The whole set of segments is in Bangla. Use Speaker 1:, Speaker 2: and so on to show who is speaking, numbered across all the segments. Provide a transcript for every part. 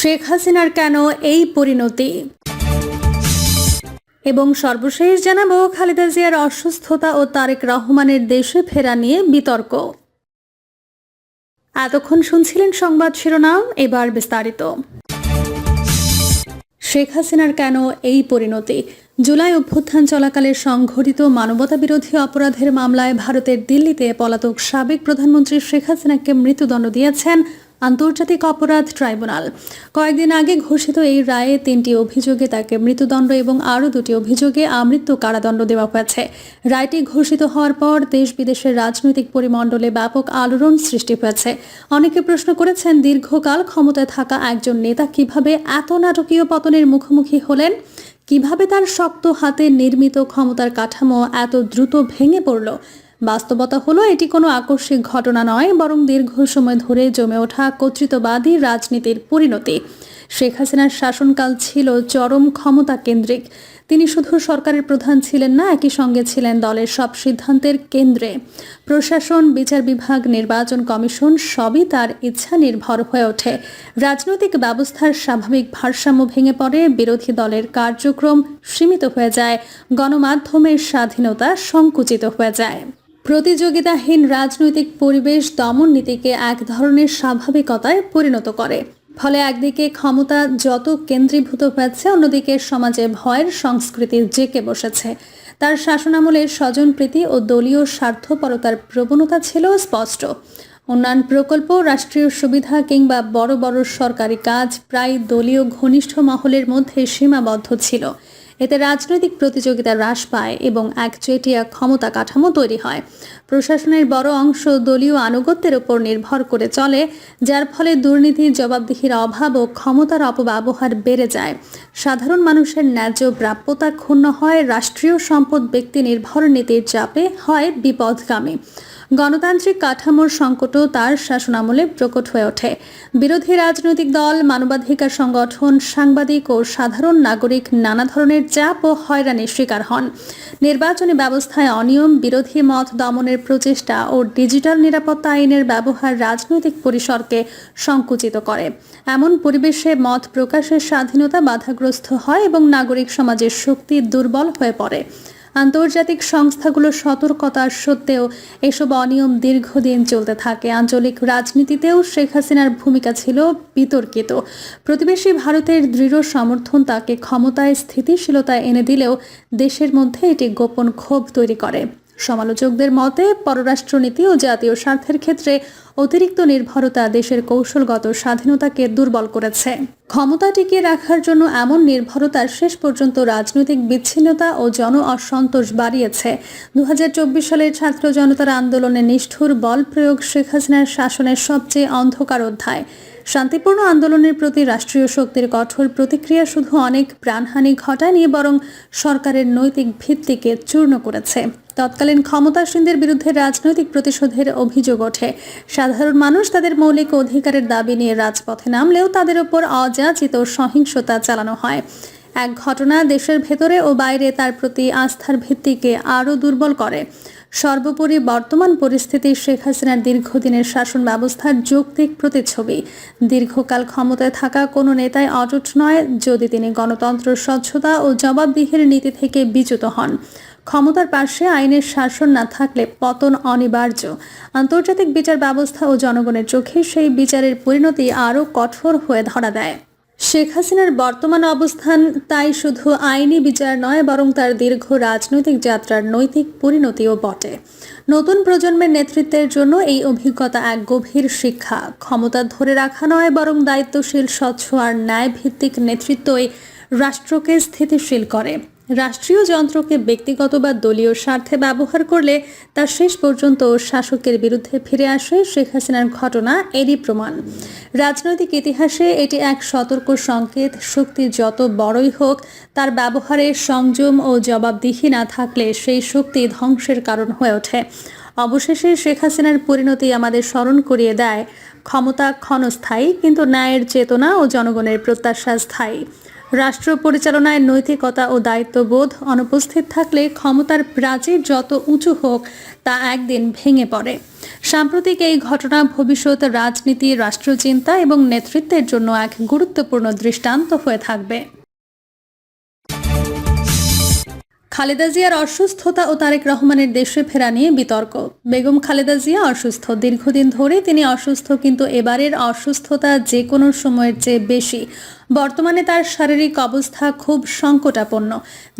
Speaker 1: শেখ হাসিনার কেন এই পরিণতি? এবং সর্বশেষ জানাব খালেদা জিয়ার অসুস্থতা ও তারেক রহমানের দেশে ফেরা নিয়ে বিতর্ক। এতক্ষণ শুনছিলেন সংবাদ শিরোনাম, এবার বিস্তারিত। শেখ হাসিনার কেন এই পরিণতি? জুলাই অভ্যুত্থান চলাকালে সংঘটিত মানবতা বিরোধী অপরাধের মামলায় ভারতের দিল্লিতে পলাতক সাবেক প্রধানমন্ত্রী শেখ হাসিনাকে মৃত্যুদণ্ড দিয়েছেন আন্তর্জাতিক অপরাধ ট্রাইব্যুনাল। কয়েকদিন আগে ঘোষিত এই রায়ে তিনটি অভিযোগে তাকে মৃত্যুদণ্ড এবং আরও দুটি অভিযোগে আমৃত্যু কারাদণ্ড দেওয়া হয়েছে। রায়টি ঘোষিত হওয়ার পর দেশ বিদেশের রাজনৈতিক পরিমণ্ডলে ব্যাপক আলোড়ন সৃষ্টি হয়েছে। অনেকে প্রশ্ন করেছেন, দীর্ঘকাল ক্ষমতায় থাকা একজন নেতা কীভাবে এত নাটকীয় পতনের মুখোমুখি হলেন? কীভাবে তার শক্ত হাতে নির্মিত ক্ষমতার কাঠামো এত দ্রুত ভেঙে পড়ল? বাস্তবতা হলো, এটি কোনো আকস্মিক ঘটনা নয়, বরং দীর্ঘ সময় ধরে জমে ওঠা কর্তৃত্ববাদী রাজনীতির পরিণতি। শেখ হাসিনার শাসনকাল ছিল চরম ক্ষমতা কেন্দ্রিক। তিনি শুধু সরকারের প্রধান ছিলেন না, একই সঙ্গে ছিলেন দলের সব সিদ্ধান্তের কেন্দ্রে। প্রশাসন, বিচার বিভাগ, নির্বাচন কমিশন সবই তার ইচ্ছা নির্ভর হয়ে ওঠে। রাজনৈতিক ব্যবস্থার স্বাভাবিক ভারসাম্য ভেঙে পড়ে, বিরোধী দলের কার্যক্রম সীমিত হয়ে যায়, গণমাধ্যমের স্বাধীনতা সংকুচিত হয়ে যায়। প্রতিযোগিতাহীন রাজনৈতিক পরিবেশ দমন নীতিকে এক ধরনের স্বাভাবিকতায় পরিণত করে। ফলে একদিকে ক্ষমতা যত কেন্দ্রীভূত হয়েছে, অন্যদিকে সমাজে ভয়ের সংস্কৃতি জেঁকে বসেছে। তার শাসনামলে স্বজনপ্রীতি ও দলীয় স্বার্থপরতার প্রবণতা ছিল স্পষ্ট। উন্নয়ন প্রকল্প, রাষ্ট্রীয় সুবিধা কিংবা বড় বড় সরকারি কাজ প্রায় দলীয় ঘনিষ্ঠ মহলের মধ্যে সীমাবদ্ধ ছিল। এতে রাজনৈতিক প্রতিযোগিতা হ্রাস পায় এবং একচেটিয়া ক্ষমতা কাঠামো তৈরি হয়। প্রশাসনের বড় অংশ দলীয় আনুগত্যের উপর নির্ভর করে চলে, যার ফলে দুর্নীতি জবাবদিহির অভাব ও ক্ষমতার অপব্যবহার বেড়ে যায়। সাধারণ মানুষের ন্যায্য প্রাপ্যতা ক্ষুণ্ণ হয়, রাষ্ট্রীয় সম্পদ ব্যক্তি নির্ভর নীতির চাপে হয় বিপদগামী গণতান্ত্রিক কাঠামোর সংকটও তার শাসনামলে প্রকট হয়ে ওঠে। বিরোধী রাজনৈতিক দল, মানবাধিকার সংগঠন, সাংবাদিক ও সাধারণ নাগরিক নানা ধরনের চাপ ও হয়রানির শিকার হন। নির্বাচনী ব্যবস্থায় অনিয়ম, বিরোধী মত দমনের প্রচেষ্টা ও ডিজিটাল নিরাপত্তা আইনের ব্যবহার রাজনৈতিক পরিসরকে সংকুচিত করে। এমন পরিবেশে মত প্রকাশের স্বাধীনতা বাধাগ্রস্ত হয় এবং নাগরিক সমাজের শক্তি দুর্বল হয়ে পড়ে। আন্তর্জাতিক সংস্থাগুলোর সতর্কতার সত্ত্বেও এসব অনিয়ম দীর্ঘদিন চলতে থাকে। আঞ্চলিক রাজনীতিতেও শেখ হাসিনার ভূমিকা ছিল বিতর্কিত। প্রতিবেশী ভারতের দৃঢ় সমর্থন তাকে ক্ষমতায় স্থিতিশীলতা এনে দিলেও দেশের মধ্যে এটি গোপন ক্ষোভ তৈরি করে। সমালোচকদের মতে, পররাষ্ট্রনীতি ও জাতীয় স্বার্থের ক্ষেত্রে অতিরিক্ত নির্ভরতা দেশের কৌশলগত স্বাধীনতাকে দুর্বল করেছে। ক্ষমতা টিকিয়ে রাখার জন্য এমন নির্ভরতার শেষ পর্যন্ত রাজনৈতিক বিচ্ছিন্নতা ও জন অসন্তোষ বাড়িয়েছে। দু সালের ছাত্র জনতার আন্দোলনে নিষ্ঠুর বল প্রয়োগ শেখ হাসিনার শাসনের সবচেয়ে অন্ধকার অধ্যায়। শান্তিপূর্ণ আন্দোলনের প্রতি রাষ্ট্রীয় শক্তির কঠোর প্রতিক্রিয়া শুধু অনেক প্রাণহানি ঘটায়নি, বরং সরকারের নৈতিক ভিত্তিকে চূর্ণ করেছে। তৎকালীন ক্ষমতাসীনদের বিরুদ্ধে রাজনৈতিক প্রতিশোধের অভিযোগ ওঠে। সাধারণ মানুষ তাদের মৌলিক অধিকারের দাবি নিয়ে রাজপথে নামলেও তাদের ওপর অযাচিত সহিংসতা চালানো হয়। এক ঘটনা দেশের ভেতরে ও বাইরে তার প্রতি আস্থার ভিত্তিকে আরও দুর্বল করে। সর্বোপরি বর্তমান পরিস্থিতি শেখ হাসিনার দীর্ঘদিনের শাসন ব্যবস্থার যৌক্তিক প্রতিচ্ছবি। দীর্ঘকাল ক্ষমতায় থাকা কোনো নেতাই অটুট নয় যদি তিনি গণতন্ত্র, স্বচ্ছতা ও জবাবদিহির নীতি থেকে বিচ্যুত হন। ক্ষমতার পাশে আইনের শাসন না থাকলে পতন অনিবার্য। আন্তর্জাতিক বিচার ব্যবস্থা ও জনগণের চোখে সেই বিচারের পরিণতি আরও কঠোর হয়ে ধরা দেয়। শেখ হাসিনার বর্তমান অবস্থান তাই শুধু আইনি বিচার নয়, বরং তার দীর্ঘ রাজনৈতিক যাত্রার নৈতিক পরিণতিও বটে। নতুন প্রজন্মের নেতৃত্বের জন্য এই অভিজ্ঞতা এক গভীর শিক্ষা। ক্ষমতা ধরে রাখা নয়, বরং দায়িত্বশীল, স্বচ্ছ আর ন্যায়ভিত্তিক নেতৃত্বই রাষ্ট্রকে স্থিতিশীল করে। রাষ্ট্রীয় যন্ত্রকে ব্যক্তিগত বা দলীয় স্বার্থে ব্যবহার করলে তা শেষ পর্যন্ত শাসকের বিরুদ্ধে ফিরে আসে শেখ হাসিনার ঘটনা এরই প্রমাণ। রাজনৈতিক ইতিহাসে এটি এক সতর্ক সংকেত, শক্তি যত বড়ই হোক, তার ব্যবহারে সংযম ও জবাবদিহি না থাকলে সেই শক্তি ধ্বংসের কারণ হয়ে ওঠে। অবশেষে শেখ হাসিনার পরিণতি আমাদের স্মরণ করিয়ে দেয়, ক্ষমতা ক্ষণস্থায়ী কিন্তু ন্যায়ের চেতনা ও জনগণের প্রত্যাশা স্থায়ী। রাষ্ট্র পরিচালনায় নৈতিকতা ও দায়িত্ববোধ অনুপস্থিত থাকলে ক্ষমতার প্রাচীর যত উঁচু হোক, তা একদিন ভেঙে পড়ে। সাম্প্রতিক এই ঘটনা ভবিষ্যৎ রাজনীতি, রাষ্ট্রচিন্তা এবং নেতৃত্বের জন্য এক গুরুত্বপূর্ণ দৃষ্টান্ত হয়ে থাকবে। খালেদা জিয়ার অসুস্থতা ও তারেক রহমানের দেশে ফেরা নিয়ে বিতর্ক। বেগম খালেদা জিয়া অসুস্থ। দীর্ঘদিন ধরে তিনি অসুস্থ, কিন্তু এবারের অসুস্থতা যে কোনো সময়ের চেয়ে বেশি। বর্তমানে তার শারীরিক অবস্থা খুব সংকটাপন্ন।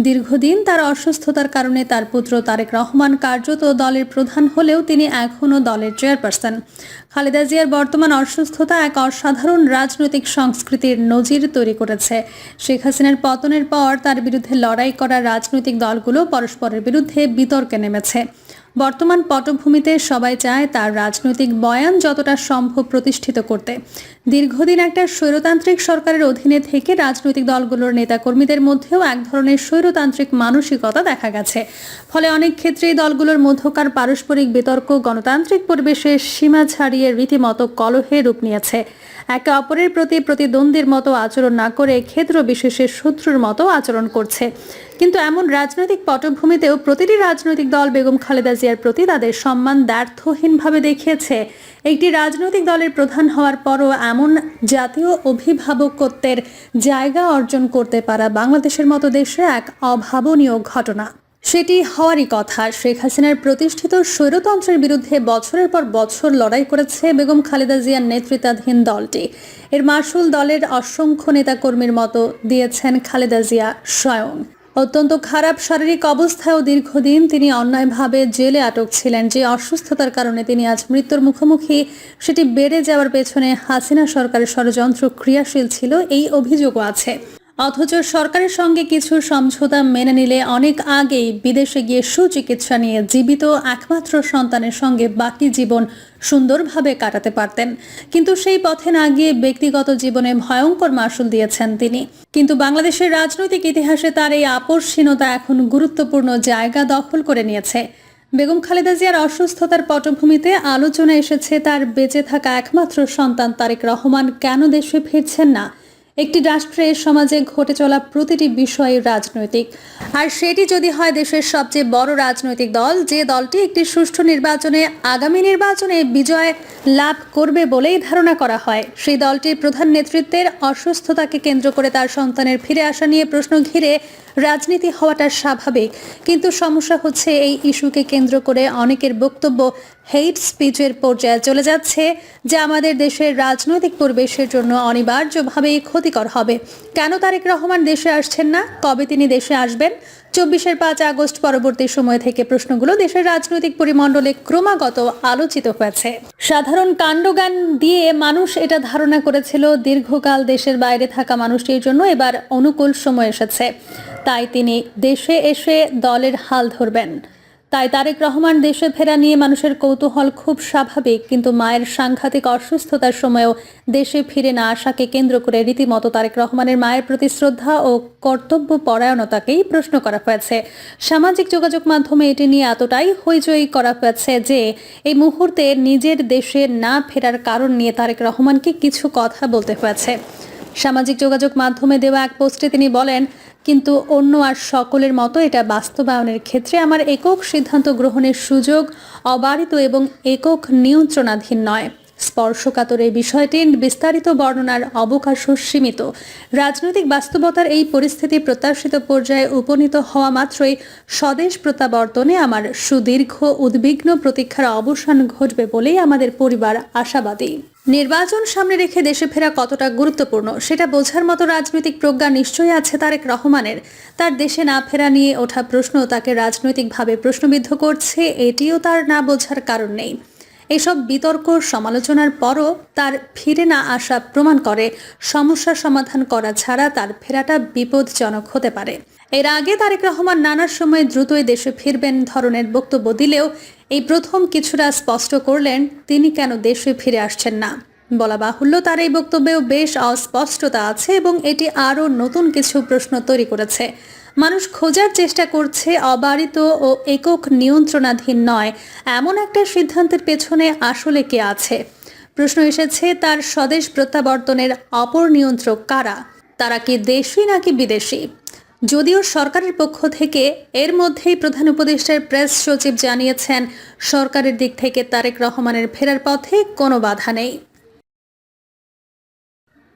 Speaker 1: দীর্ঘদিন তার অসুস্থতার কারণে তার পুত্র তারেক রহমান কার্যত দলের প্রধান হলেও তিনি এখনও দলের চেয়ারপারসন। খালেদা জিয়ার বর্তমান অসুস্থতা এক অসাধারণ রাজনৈতিক সংস্কৃতির নজির তৈরি করেছে। শেখ হাসিনার পতনের পর তার বিরুদ্ধে লড়াই করা রাজনৈতিক দলগুলো পরস্পরের বিরুদ্ধে বিতর্কে নেমেছে। বর্তমান পটভূমিতে সবাই চায় তার রাজনৈতিক বয়ান যতটা সম্ভব প্রতিষ্ঠিত করতে। দীর্ঘদিন একটা স্বৈরতান্ত্রিক সরকারের অধীনে থেকে রাজনৈতিক দলগুলোর নেতাকর্মীদের মধ্যেও এক ধরনের স্বৈরতান্ত্রিক মানসিকতা দেখা গেছে। ফলে অনেক ক্ষেত্রেই দলগুলোর মধ্যকার পারস্পরিক বিতর্ক গণতান্ত্রিক পরিবেশের সীমা ছাড়িয়ে রীতিমতো কলহে রূপ নিয়েছে। একে অপরের প্রতি প্রতিদ্বন্দ্বীর মতো আচরণ না করে ক্ষেত্র বিশেষে শত্রুর মতো আচরণ করছে। কিন্তু এমন রাজনৈতিক পটভূমিতেও প্রতিটি রাজনৈতিক দল বেগম খালেদা জিয়ার প্রতি তাদের সম্মান দ্ব্যর্থহীনভাবে দেখিয়েছে। একটি রাজনৈতিক দলের প্রধান হওয়ার পরও এমন জাতীয় অভিভাবকত্বের জায়গা অর্জন করতে পারা বাংলাদেশের মতো দেশে এক অভাবনীয় ঘটনা। সেটি হওয়ারই কথা। শেখ হাসিনার প্রতিষ্ঠিত স্বৈরতন্ত্রের বিরুদ্ধে বছরের পর বছর লড়াই করেছে বেগম খালেদা জিয়ার নেতৃত্বাধীন দলটি। এর মার্শুল দলের অসংখ্য নেতাকর্মীর মতো দিয়েছেন খালেদা জিয়া স্বয়ং। অত্যন্ত খারাপ শারীরিক অবস্থায়ও দীর্ঘদিন তিনি অন্যায়ভাবে জেলে আটক ছিলেন। যে অসুস্থতার কারণে তিনি আজ মৃত্যুর মুখোমুখি, সেটি বেড়ে যাওয়ার পেছনে হাসিনা সরকারের ষড়যন্ত্র ক্রিয়াশীল ছিল, এই অভিযোগও আছে। অথচ সরকারের সঙ্গে কিছু সমঝোতা মেনে নিলে অনেক আগেই বিদেশে গিয়ে সুচিকিৎসা নিয়ে জীবিত একমাত্র সন্তানের সঙ্গে বাকি জীবন সুন্দরভাবে কাটাতে পারতেন। কিন্তু সেই পথে না গিয়ে ব্যক্তিগত জীবনে ভয়ঙ্কর মাসুল দিয়েছেন তিনি। কিন্তু বাংলাদেশের রাজনৈতিক ইতিহাসে তার এই আপসহীনতা এখন গুরুত্বপূর্ণ জায়গা দখল করে নিয়েছে। বেগম খালেদা জিয়ার অসুস্থতার পটভূমিতে আলোচনা এসেছে তার বেঁচে থাকা একমাত্র সন্তান তারেক রহমান। কেন দেশে ফিরছেন না? একটি রাষ্ট্রের সমাজে ঘটে চলা প্রতিটি বিষয় রাজনৈতিক। আর সেটি যদি হয় দেশের সবচেয়ে বড় রাজনৈতিক দল, যে দলটি একটি সুষ্ঠু নির্বাচনে, আগামী নির্বাচনে বিজয় লাভ করবে বলেই ধারণা করা হয়। সেই দলটির প্রধান নেতৃত্বের অসুস্থতাকে কেন্দ্র করে তার সন্তানের ফিরে আসা নিয়ে প্রশ্ন ঘিরে রাজনীতি হওয়াটা স্বাভাবিক, কিন্তু সমস্যা হচ্ছে এই ইস্যুকে কেন্দ্র করে অনেকের বক্তব্য হেইট স্পিচের পর্যায়ে চলে যাচ্ছে, যা আমাদের দেশের রাজনৈতিক পরিবেশের জন্য অনিবার্যভাবেই ক্ষতিকর হবে। কেন তারেক রহমান দেশে আসছেন না? কবে তিনি দেশে আসবেন? চব্বিশের পাঁচ আগস্ট পরবর্তী সময় থেকে প্রশ্নগুলো দেশের রাজনৈতিক পরিমণ্ডলে ক্রমাগত আলোচিত হয়েছে। সাধারণ কাণ্ডজ্ঞান দিয়ে মানুষ এটা ধারণা করেছিল, দীর্ঘকাল দেশের বাইরে থাকা মানুষটির জন্য এবার অনুকূল সময় এসেছে। তাই তিনি দেশে এসে দলের হাল ধরবেন। তাই তারেক রহমান দেশে ফেরা নিয়ে মানুষের কৌতূহল খুব স্বাভাবিক, কিন্তু মায়ের সাংঘাতিক অসুস্থতার সময়ও দেশে ফিরে না আসাকে কেন্দ্র করে রীতিমতো তারেক রহমানের মায়ের প্রতি শ্রদ্ধা ও কর্তব্য পরায়ণতাকেই প্রশ্ন করা হয়েছে। সামাজিক যোগাযোগ মাধ্যমে এটি নিয়ে এতটাই হইচই করা হয়েছে যে, এই মুহূর্তে নিজের দেশে না ফেরার কারণ নিয়ে তারেক রহমানকে কিছু কথা বলতে হয়েছে। সামাজিক যোগাযোগ মাধ্যমে দেওয়া এক পোস্টে তিনি বলেন কিন্তু অন্য আর সকলের মতো এটা বাস্তবায়নের ক্ষেত্রে আমার একক সিদ্ধান্ত গ্রহণের সুযোগ অবারিত এবং একক নিয়ন্ত্রণাধীন নয়। স্পর্শকাতর এই বিষয়টির বিস্তারিত বর্ণনার অবকাশও সীমিত। রাজনৈতিক বাস্তবতার এই পরিস্থিতি প্রত্যাশিত পর্যায়ে উপনীত হওয়া মাত্রই স্বদেশ প্রত্যাবর্তনে আমার সুদীর্ঘ উদ্বিগ্ন প্রতীক্ষার অবসান ঘটবে বলেই আমাদের পরিবার আশাবাদী। নির্বাচন সামনে রেখে দেশে ফেরা কতটা গুরুত্বপূর্ণ, সেটা বোঝার মতো রাজনৈতিক প্রজ্ঞা নিশ্চয়ই আছে তারেক রহমানের। তার দেশে না ফেরা নিয়ে ওঠা প্রশ্ন তাকে রাজনৈতিকভাবে প্রশ্নবিদ্ধ করছে, এটিও তার না বোঝার কারণ নেই। এসব বিতর্ক সমালোচনার পরও তার ফিরে না আসা প্রমাণ করে সমস্যা সমাধান করা ছাড়া তার ফেরাটা বিপদজনক হতে পারে। এর আগে তারেক রহমান নানার সময় দ্রুতই দেশে ফিরবেন ধরনের বক্তব্য দিলেও এই প্রথম কিছুটা স্পষ্ট করলেন, তিনি কেন দেশে ফিরে আসছেন না? বলা বাহুল্য তার এই বক্তব্যেও বেশ অস্পষ্টতা আছে এবং এটি আরও নতুন কিছু প্রশ্ন তৈরি করেছে। মানুষ খোঁজার চেষ্টা করছে, অবারিত ও একক নিয়ন্ত্রণাধীন নয়। এমন একটা সিদ্ধান্তের পেছনে আসলে কে আছে? প্রশ্ন এসেছে, তার স্বদেশ প্রত্যাবর্তনের অপর নিয়ন্ত্রক কারা? তারা কি দেশি নাকি বিদেশি? যদিও সরকারের পক্ষ থেকে, এর মধ্যেই প্রধান উপদেষ্টার প্রেস সচিব জানিয়েছেন, সরকারের দিক থেকে তারেক রহমানের ফেরার পথে কোনো বাধা নেই।